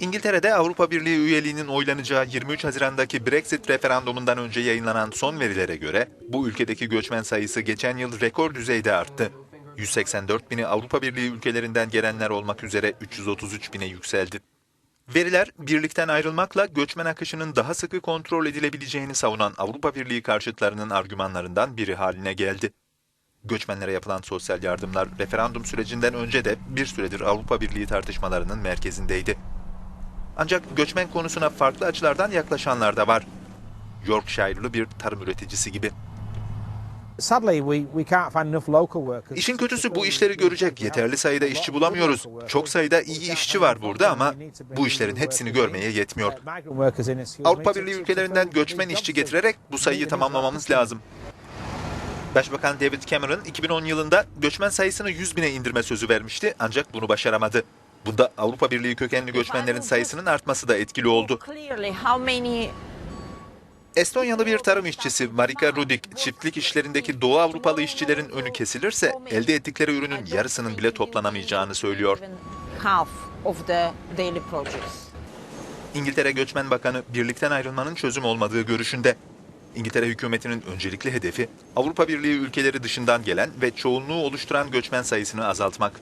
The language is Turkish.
İngiltere'de Avrupa Birliği üyeliğinin oylanacağı 23 Haziran'daki Brexit referandumundan önce yayınlanan son verilere göre bu ülkedeki göçmen sayısı geçen yıl rekor düzeyde arttı. 184 bini Avrupa Birliği ülkelerinden gelenler olmak üzere 333 bine yükseldi. Veriler, birlikten ayrılmakla göçmen akışının daha sıkı kontrol edilebileceğini savunan Avrupa Birliği karşıtlarının argümanlarından biri haline geldi. Göçmenlere yapılan sosyal yardımlar referandum sürecinden önce de bir süredir Avrupa Birliği tartışmalarının merkezindeydi. Ancak göçmen konusuna farklı açılardan yaklaşanlar da var. Yorkshire'lı bir tarım üreticisi gibi. İşin kötüsü bu işleri görecek yeterli sayıda işçi bulamıyoruz. Çok sayıda iyi işçi var burada ama bu işlerin hepsini görmeye yetmiyor. Avrupa Birliği ülkelerinden göçmen işçi getirerek bu sayıyı tamamlamamız lazım. Başbakan David Cameron 2010 yılında göçmen sayısını 100 bine indirme sözü vermişti ancak bunu başaramadı. Bunda Avrupa Birliği kökenli göçmenlerin sayısının artması da etkili oldu. Estonyalı bir tarım işçisi Marika Rudik, çiftlik işlerindeki Doğu Avrupalı işçilerin önü kesilirse elde ettikleri ürünün yarısının bile toplanamayacağını söylüyor. İngiltere Göçmen Bakanı birlikten ayrılmanın çözüm olmadığı görüşünde. İngiltere hükümetinin öncelikli hedefi Avrupa Birliği ülkeleri dışından gelen ve çoğunluğu oluşturan göçmen sayısını azaltmak.